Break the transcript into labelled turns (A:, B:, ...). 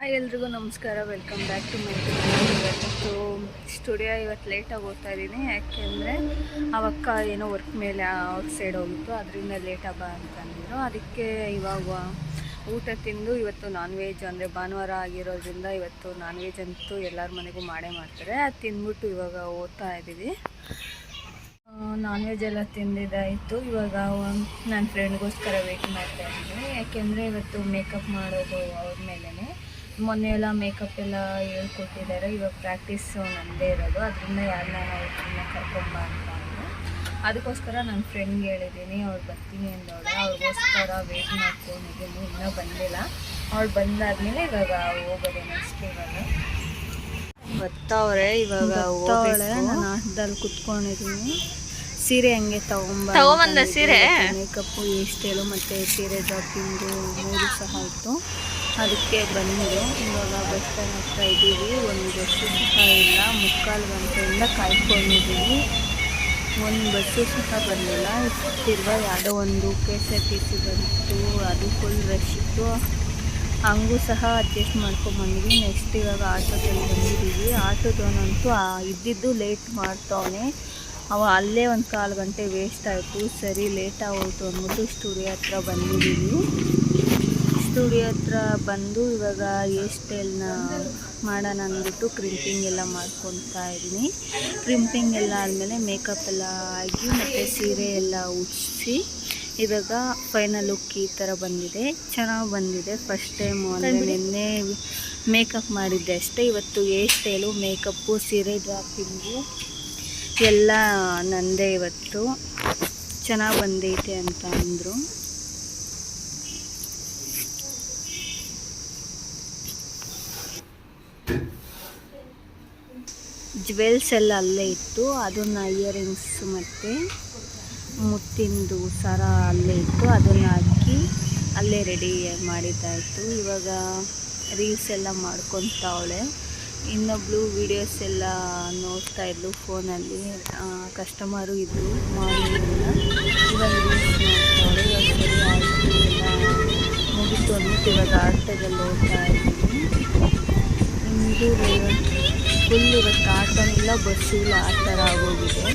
A: Hi ಎಲ್ರಿಗೂ ನಮಸ್ಕಾರ. Welcome back to ಮೈ ಇವತ್ತು ಸ್ಟುಡಿಯೋ ಇವತ್ತು ಲೇಟಾಗಿ ಹೋಗ್ತಾ ಇದ್ದೀನಿ. ಯಾಕೆಂದರೆ ಅವಕ್ಕ ಏನೋ ವರ್ಕ್ ಮೇಲೆ ಔಟ್ ಸೈಡ್ ಹೋಗಿತ್ತು. ಅದರಿಂದ ಲೇಟಾಗಿ ಅಂತ ಅಂದಿದ್ರು. ಅದಕ್ಕೆ ಇವಾಗ ಊಟ ತಿಂದು ಇವತ್ತು ನಾನ್ ವೆಜ್ ಅಂದರೆ ಭಾನುವಾರ ಆಗಿರೋದ್ರಿಂದ ಇವತ್ತು ನಾನ್ ವೆಜ್ ಅಂತೂ ಎಲ್ಲರ ಮನೆಗೂ ಮಾಡೇ ಮಾಡ್ತಾರೆ. ಅದು ತಿಂದ್ಬಿಟ್ಟು ಇವಾಗ ಓದ್ತಾ ಇದ್ದೀವಿ. ನಾನ್ ವೆಜ್ ಎಲ್ಲ ತಿಂದಿದ್ದಾಯಿತು. ಇವಾಗ ನನ್ನ ಫ್ರೆಂಡ್ಗೋಸ್ಕರ ವೆಯ್ಟ್ ಮಾಡ್ತಾ ಇದ್ದೀನಿ. ಯಾಕೆಂದರೆ ಇವತ್ತು ಮೇಕಪ್ ಮಾಡೋದು ಅವ್ರ ಮೇಲೇ ಮೊನ್ನೆ ಎಲ್ಲ ಮೇಕಪ್ ಎಲ್ಲ ಹೇಳ್ಕೊಟ್ಟಿದ್ದಾರೆ. ಇವಾಗ ಪ್ರಾಕ್ಟೀಸ್ ನನ್ನದೇ ಇರೋದು. ಅದರಿಂದ ಯಾರನ್ನ ಅವ್ರನ್ನ ಕರ್ಕೊಂಬ ಅಂತ ಅಂದರೆ ಅದಕ್ಕೋಸ್ಕರ ನನ್ನ ಫ್ರೆಂಡ್ಗೆ ಹೇಳಿದ್ದೀನಿ ಅವ್ರು ಬರ್ತೀನಿ ಅಂದವಳೆ. ಅವ್ರಿಗೋಸ್ಕರ ವೇಟ್ ಮಾಡ್ಕೊಂಡಿದ್ದೀನಿ ಇನ್ನೂ ಬಂದಿಲ್ಲ. ಅವ್ಳು ಬಂದಾದ್ಮೇಲೆ ಇವಾಗ ಹೋಗೋದು ನೆಕ್ಸ್ಟ್ ಇವಾಗ. ಬರ್ತಾವ್ರೆ ಇವಾಗ
B: ಬರ್ತಾವಳೆ,
A: ನಾನು ಆಟದಲ್ಲಿ ಕುತ್ಕೊಂಡಿದ್ದೀನಿ ಸೀರೆ ಹಂಗೆ ತಗೊಂಬ
B: ತಗೊಂಬಂದ ಸೀರೆ?
A: ಮೇಕಪ್ಪು ಈ ಸ್ಟೈಲು ಮತ್ತು ಸೀರೆ ಡ್ರಾಪಿಂಗು ಮೂರು ಸಹ ಇತ್ತು ಅದಕ್ಕೆ ಬಂದು ಇವಾಗ ಬಸ್ ಸ್ಟ್ಯಾಂಡ್ ಹತ್ರ ಇದ್ದೀವಿ. ಒಂದು ಬಸ್ಸು ಸಹ ಇಲ್ಲ. ಮುಕ್ಕಾಲು ಗಂಟೆಯಿಂದ ಕಾಯ್ಕೊಂಡಿದ್ದೀವಿ. ಒಂದು ಬಸ್ಸು ಸಹ ಬಂದಿಲ್ಲ. ಸಿಕ್ಕಿರುವ ಯಾವುದೋ ಒಂದು K S R T C ಬಂತು. ಅದು ಫುಲ್ ರಶ್ ಇತ್ತು. ಹಂಗೂ ಸಹ ಅಡ್ಜಸ್ಟ್ ಮಾಡ್ಕೊಂಬಂದ್ವಿ ನೆಕ್ಸ್ಟ್ ಇವಾಗ ಆಟೋದಲ್ಲಿ ಬಂದಿದ್ದೀವಿ. ಆಟೋದವನಂತೂ ಇದ್ದಿದ್ದು ಲೇಟ್ ಮಾಡ್ತಾವನೆ. ಅವ ಅಲ್ಲೇ ಒಂದು ಕಾಲು ಗಂಟೆ ವೇಸ್ಟ್ ಆಯಿತು. ಸರಿ ಲೇಟ್ ಆಗೋಯ್ತು ಅಂದ್ಬಿಟ್ಟು ಸ್ಟುಡಿಯೋ ಹತ್ರ ಬಂದಿದ್ದೀವಿ. ಸ್ಟುಡಿಯೋ ಹತ್ರ ಬಂದು ಇವಾಗ ಹೇರ್ ಸ್ಟೈಲ್ನ ಮಾಡೋಣ ಅಂದ್ಬಿಟ್ಟು ಕ್ರಿಂಪಿಂಗ್ ಎಲ್ಲ ಮಾಡ್ಕೊತಾ ಇದ್ದೀನಿ. ಕ್ರಿಂಪಿಂಗ್ ಎಲ್ಲ ಆದಮೇಲೆ ಮೇಕಪ್ ಎಲ್ಲ ಆಗಿ ಮತ್ತು ಸೀರೆ ಎಲ್ಲ ಉಡಿಸಿ ಇವಾಗ ಫೈನಲ್ ಲುಕ್ ಈ ಥರ ಬಂದಿದೆ. ಚೆನ್ನಾಗಿ ಬಂದಿದೆ. ಫಸ್ಟ್ ಟೈಮು ಅಂದರೆ ನಿನ್ನೆ ಮೇಕಪ್ ಮಾಡಿದ್ದೆ ಅಷ್ಟೇ. ಇವತ್ತು ಹೇರ್ ಸ್ಟೈಲು ಮೇಕಪ್ಪು ಸೀರೆ ಡ್ರಾಪಿಂಗು ಎಲ್ಲ ನಂದೇ ಇವತ್ತು. ಚೆನ್ನಾಗಿ ಬಂದೈತೆ ಅಂತ ಅಂದರು. ಜ್ವೆಲ್ಸ್ ಎಲ್ಲ ಅಲ್ಲೇ ಇತ್ತು. ಅದನ್ನು ಇಯರಿಂಗ್ಸ್ ಮತ್ತು ಮುತ್ತಿಂದು ಸರ ಅಲ್ಲೇ ಇತ್ತು. ಅದನ್ನು ಹಾಕಿ ಅಲ್ಲೇ ರೆಡಿ ಮಾಡಿದ್ದಾಯಿತು. ಇವಾಗ ರೀಲ್ಸ್ ಎಲ್ಲ ಮಾಡ್ಕೊತಾವಳೆ. ಇನ್ನೊಬ್ಳು ವೀಡಿಯೋಸ್ ಎಲ್ಲ ನೋಡ್ತಾ ಇದ್ಲು ಫೋನಲ್ಲಿ. ಕಸ್ಟಮರು ಇದ್ದರು ಮಾಡಿಲ್ಲ. ಇವಾಗ ರೀಲ್ಸ್ ನೋಡ್ತಾವಳೆ ಇವಾಗ ಸರಿ ಆಯಿತು ಮುಗಿತು ಆಟೋದಲ್ಲಿ ಹೋಗ್ತಾ ಇದ್ದೀನಿ. ಇಂದು ಫುಲ್ ಇವತ್ತು ಇಲ್ಲ ಬಸ್ಸು ಇಲ್ಲ ಆ ಥರ ಆಗೋಗಿದೆ.